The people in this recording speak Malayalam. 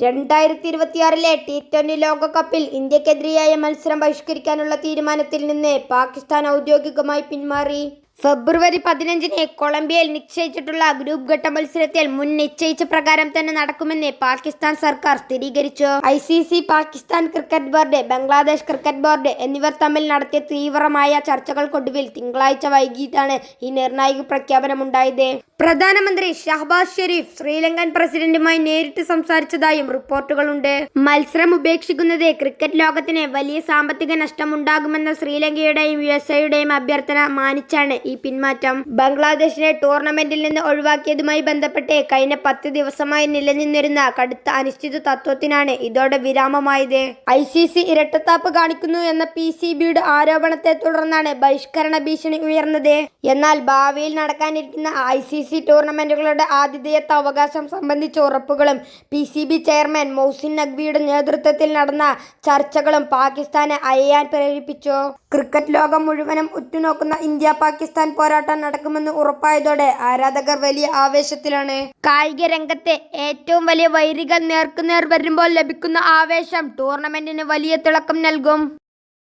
രണ്ടായിരത്തി ഇരുപത്തിയാറിലെ ടി ട്വന്റി ലോകകപ്പിൽ ഇന്ത്യക്കെതിരെയായ മത്സരം ബഹിഷ്കരിക്കാനുള്ള തീരുമാനത്തിൽ നിന്ന് പാകിസ്ഥാൻ ഔദ്യോഗികമായി പിന്മാറി. ഫെബ്രുവരി പതിനഞ്ചിന് കൊളംബിയയിൽ നിശ്ചയിച്ചിട്ടുള്ള ഗ്രൂപ്പ് ഘട്ട മത്സരത്തിൽ മുൻ നിശ്ചയിച്ച പ്രകാരം തന്നെ നടക്കുമെന്ന് പാകിസ്ഥാൻ സർക്കാർ സ്ഥിരീകരിച്ചു. I C C Pakistan cricket board Bangladesh cricket board എന്നിവർ തമ്മിൽ നടത്തിയ തീവ്രമായ ചർച്ചകൾക്കൊടുവിൽ തിങ്കളാഴ്ച വൈകിട്ടാണ് ഈ നിർണായക പ്രഖ്യാപനമുണ്ടായത് പ്രധാനമന്ത്രി ഷഹബാസ് ഷെരീഫ് ശ്രീലങ്കൻ പ്രസിഡന്റുമായി നേരിട്ട് സംസാരിച്ചതായും റിപ്പോർട്ടുകളുണ്ട്. മത്സരം ഉപേക്ഷിക്കുന്നത് ക്രിക്കറ്റ് ലോകത്തിന് വലിയ സാമ്പത്തിക നഷ്ടമുണ്ടാകുമെന്ന ശ്രീലങ്കയുടെയും യു എസ് എയുടെയും അഭ്യർത്ഥന മാനിച്ചാണ് ഈ പിന്മാറ്റം. ബംഗ്ലാദേശിനെ ടൂർണമെന്റിൽ നിന്ന് ഒഴിവാക്കിയതുമായി ബന്ധപ്പെട്ട് കഴിഞ്ഞ പത്ത് ദിവസമായി നിലനിന്നിരുന്ന കടുത്ത അനിശ്ചിത തത്വത്തിനാണ് ഇതോടെ വിരാമമായത്. ഐ സി സി ഇരട്ടത്താപ്പ് കാണിക്കുന്നു എന്ന പി സി ബിയുടെ ആരോപണത്തെ തുടർന്നാണ് ബഹിഷ്കരണ ഭീഷണി ഉയർന്നത്. എന്നാൽ ഭാവിയിൽ നടക്കാനിരിക്കുന്ന ഐ സി സി ടൂർണമെന്റുകളുടെ ആതിഥേയത്വ അവകാശം സംബന്ധിച്ച ഉറപ്പുകളും P C B chairman Mohsin നഖ്വിയുടെ നേതൃത്വത്തിൽ നടന്ന ചർച്ചകളും പാകിസ്ഥാനെ അയയാൻ പ്രേരിപ്പിച്ചു. ക്രിക്കറ്റ് ലോകം മുഴുവനും ഉറ്റുനോക്കുന്ന ഇന്ത്യ പാകിസ്ഥാൻ പോരാട്ടം നടക്കുമെന്ന് ഉറപ്പായതോടെ ആരാധകർ വലിയ ആവേശത്തിലാണ്. കായിക രംഗത്തെ ഏറ്റവും വലിയ വൈരികൾ നേർക്കുനേർ വരുമ്പോൾ ലഭിക്കുന്ന ആവേശം ടൂർണമെന്റിന് വലിയ തിളക്കം നൽകും.